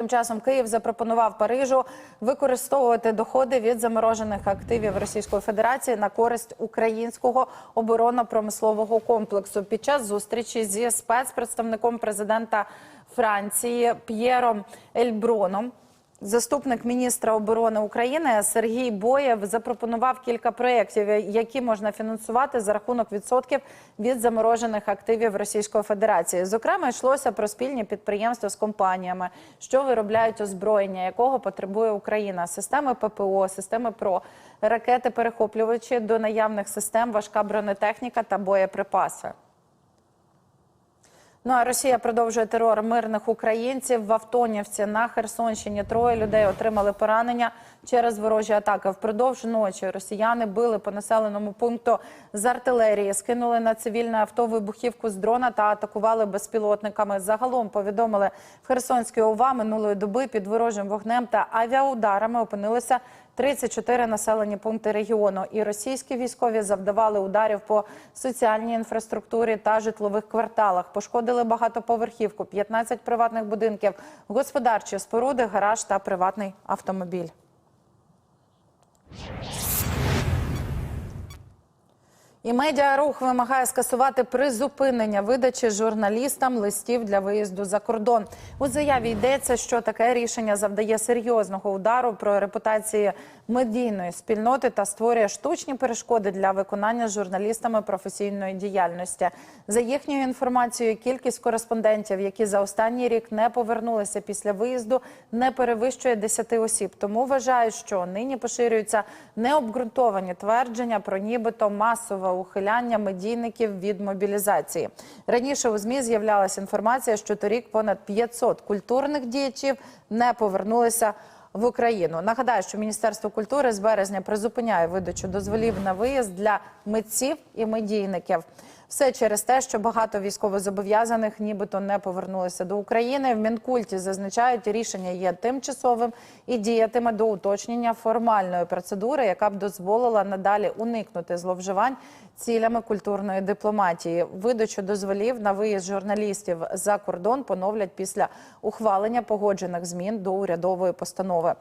Тим часом Київ запропонував Парижу використовувати доходи від заморожених активів Російської Федерації на користь українського оборонно-промислового комплексу під час зустрічі зі спецпредставником президента Франції П'єром Ельброном. Заступник міністра оборони України Сергій Боєв запропонував кілька проєктів, які можна фінансувати за рахунок відсотків від заморожених активів Російської Федерації. Зокрема, йшлося про спільні підприємства з компаніями, що виробляють озброєння, якого потребує Україна, системи ППО, системи ПРО, ракети, перехоплювачі до наявних систем, важка бронетехніка та боєприпаси. Ну а Росія продовжує терор мирних українців в Автонівці на Херсонщині. Троє людей отримали поранення через ворожі атаки. Впродовж ночі росіяни били по населеному пункту з артилерії, скинули на цивільне авто вибухівку з дрона та атакували безпілотниками. Загалом повідомили в Херсонській ОВА минулої доби під ворожим вогнем та авіаударами опинилися 34 населені пункти регіону. І російські військові завдавали ударів по соціальній інфраструктурі та житлових кварталах. Пошкодили багатоповерхівку, 15 приватних будинків, господарчі споруди, гараж та приватний автомобіль. І медіарух вимагає скасувати призупинення видачі журналістам листів для виїзду за кордон. У заяві йдеться, що таке рішення завдає серйозного удару про репутації медійної спільноти та створює штучні перешкоди для виконання журналістами професійної діяльності. За їхньою інформацією, кількість кореспондентів, які за останній рік не повернулися після виїзду, не перевищує 10 осіб. Тому вважають, що нині поширюються необґрунтовані твердження про нібито масове ухиляння медійників від мобілізації. Раніше у змі з'являлася інформація, що торік понад 500 культурних діячів не повернулися в Україну. Нагадаю, що Міністерство культури з березня призупиняє видачу дозволів на виїзд для митців і медійників. Все через те, що багато військовозобов'язаних нібито не повернулися до України. В Мінкульті зазначають, рішення є тимчасовим і діятиме до уточнення формальної процедури, яка б дозволила надалі уникнути зловживань цілями культурної дипломатії. Видачу дозволів на виїзд журналістів за кордон поновлять після ухвалення погоджених змін до урядової постанови.